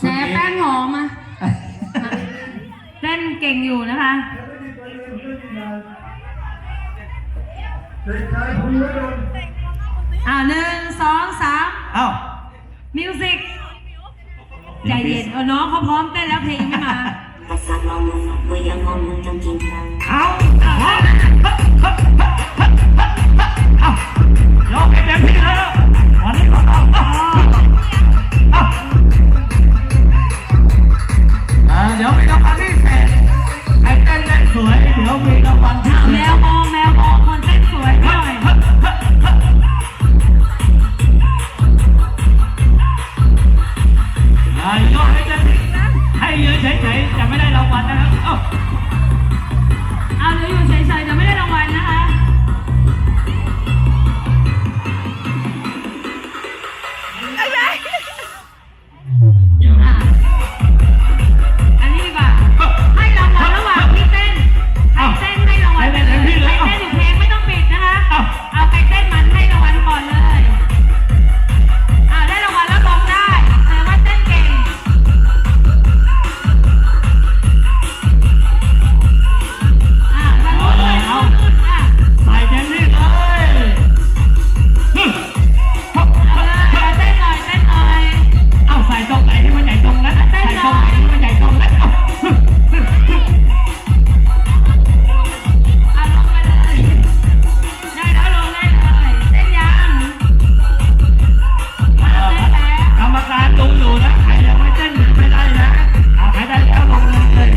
แหนแป้งหอมมะเต้นเก่งอยู่นะคะอ่าหนึ่งสองสามอ้าวมิวสิกใจเย็นเออน้องเขาพร้อมเต้นแล้วเพลยงไม่มา ยอให้จให้ยืนเฉยๆจะไม่ได้รางวัลนะครับเอ้าเอาหรืออยู่เฉยๆจะไม่ได้รางวัลนะคะ